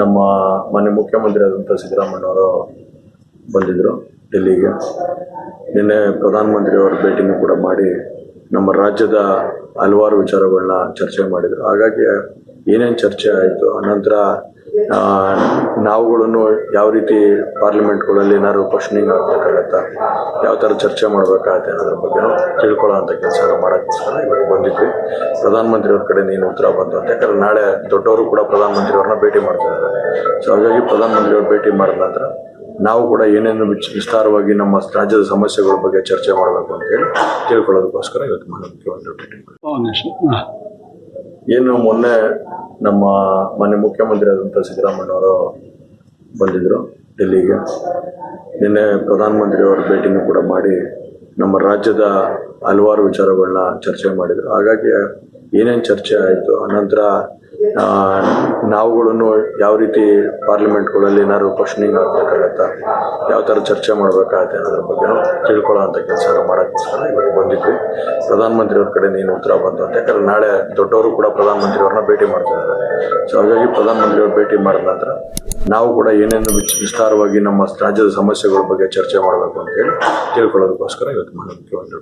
ನಮ್ಮ ಮಾನ್ಯ ಮುಖ್ಯಮಂತ್ರಿ ಆದಂಥ ಸಿದ್ದರಾಮಯ್ಯವರು ಬಂದಿದ್ದರು ಡೆಲ್ಲಿಗೆ. ನಿನ್ನೆ ಅವರ ಭೇಟಿನೂ ಕೂಡ ಮಾಡಿ ನಮ್ಮ ರಾಜ್ಯದ ಹಲವಾರು ವಿಚಾರಗಳನ್ನ ಚರ್ಚೆ ಮಾಡಿದರು. ಹಾಗಾಗಿ ಏನೇನು ಚರ್ಚೆ ಆಯಿತು, ಅನಂತರ ನಾವುಗಳನ್ನು ಯಾವ ರೀತಿ ಪಾರ್ಲಿಮೆಂಟ್ಗಳಲ್ಲಿ ಏನಾದ್ರು ಕ್ವಶನಿಂಗ್ ಆಗ್ಬೇಕಾಗತ್ತಾ ಯಾವ ಥರ ಚರ್ಚೆ ಮಾಡಬೇಕಾಗತ್ತೆ ಅನ್ನೋದ್ರ ಬಗ್ಗೆ ತಿಳ್ಕೊಳ್ಳೋ ಅಂತ ಕೆಲಸ ಮಾಡೋಕ್ಕೋಸ್ಕರ ಇವತ್ತು ಬಂದಿದ್ವಿ. ಪ್ರಧಾನಮಂತ್ರಿಯವ್ರ ಕಡೆ ನೀನು ಉತ್ತರ ಬಂತು ಅಂತ. ಯಾಕಂದ್ರೆ ನಾಳೆ ದೊಡ್ಡವರು ಕೂಡ ಪ್ರಧಾನಮಂತ್ರಿಯವ್ರನ್ನ ಭೇಟಿ ಮಾಡ್ತಾ ಇದ್ದಾರೆ. ಸೊ ಹಾಗಾಗಿ ಪ್ರಧಾನಮಂತ್ರಿಯವ್ರು ಭೇಟಿ ಮಾಡಿದ ನಂತರ ನಾವು ಕೂಡ ಏನೇನು ವಿಸ್ತಾರವಾಗಿ ನಮ್ಮ ರಾಜ್ಯದ ಸಮಸ್ಯೆಗಳ ಬಗ್ಗೆ ಚರ್ಚೆ ಮಾಡಬೇಕು ಅಂತೇಳಿ ತಿಳ್ಕೊಳ್ಳೋದಕ್ಕೋಸ್ಕರ ಇವತ್ತು ಮಾಡೋದಕ್ಕೆ ಒಂದು ಏನು ಮೊನ್ನೆ ನಮ್ಮ ಮಾನ್ಯ ಮುಖ್ಯಮಂತ್ರಿ ಆದಂಥ ಸಿದ್ದರಾಮಯ್ಯವರು ಬಂದಿದ್ದರು ಡೆಲ್ಲಿಗೆ ನಿನ್ನೆ ಪ್ರಧಾನಮಂತ್ರಿಯವರ ಭೇಟಿನೂ ಕೂಡ ಮಾಡಿ ನಮ್ಮ ರಾಜ್ಯದ ಹಲವಾರು ವಿಚಾರಗಳನ್ನ ಚರ್ಚೆ ಮಾಡಿದರು. ಹಾಗಾಗಿ ಏನೇನು ಚರ್ಚೆ ಆಯಿತು? ಅನಂತರ ನಾವುಗಳನ್ನು ಯಾವ ರೀತಿ ಪಾರ್ಲಿಮೆಂಟ್ಗಳಲ್ಲಿ ಏನಾದ್ರು ಕ್ವಶನಿಂಗ್ ಆಗ್ಬೇಕಾಗತ್ತಾ? ಯಾವ ಥರ ಚರ್ಚೆ ಮಾಡಬೇಕಾಗತ್ತೆ ಅನ್ನೋದ್ರ ಬಗ್ಗೆ ತಿಳ್ಕೊಳ್ಳೋ ಅಂತ ಕೆಲಸ ಮಾಡೋಕ್ಕೋಸ್ಕರ ಇವತ್ತು ಬಂದಿದ್ವಿ. ಪ್ರಧಾನಮಂತ್ರಿಯವ್ರ ಕಡೆ ನೀನು ಉತ್ತರ ಬಂತು ಅಂತ? ಯಾಕಂದ್ರೆ ನಾಳೆ ದೊಡ್ಡವರು ಕೂಡ ಪ್ರಧಾನಮಂತ್ರಿಯವ್ರನ್ನ ಭೇಟಿ ಮಾಡ್ತಿದ್ದಾರೆ ಸೊ ಹಾಗಾಗಿ ಪ್ರಧಾನಮಂತ್ರಿಯವ್ರ ಭೇಟಿ ಮಾಡಿದ ನಂತರ ನಾವು ಕೂಡ ಏನೇನು ವಿಸ್ತಾರವಾಗಿ ನಮ್ಮ ರಾಜ್ಯದ ಸಮಸ್ಯೆಗಳ ಬಗ್ಗೆ ಚರ್ಚೆ ಮಾಡಬೇಕು ಅಂತೇಳಿ ತಿಳ್ಕೊಳ್ಳೋದಕ್ಕೋಸ್ಕರ ಇವತ್ತು ಮಾಡೋದಕ್ಕೆ ಒಂದು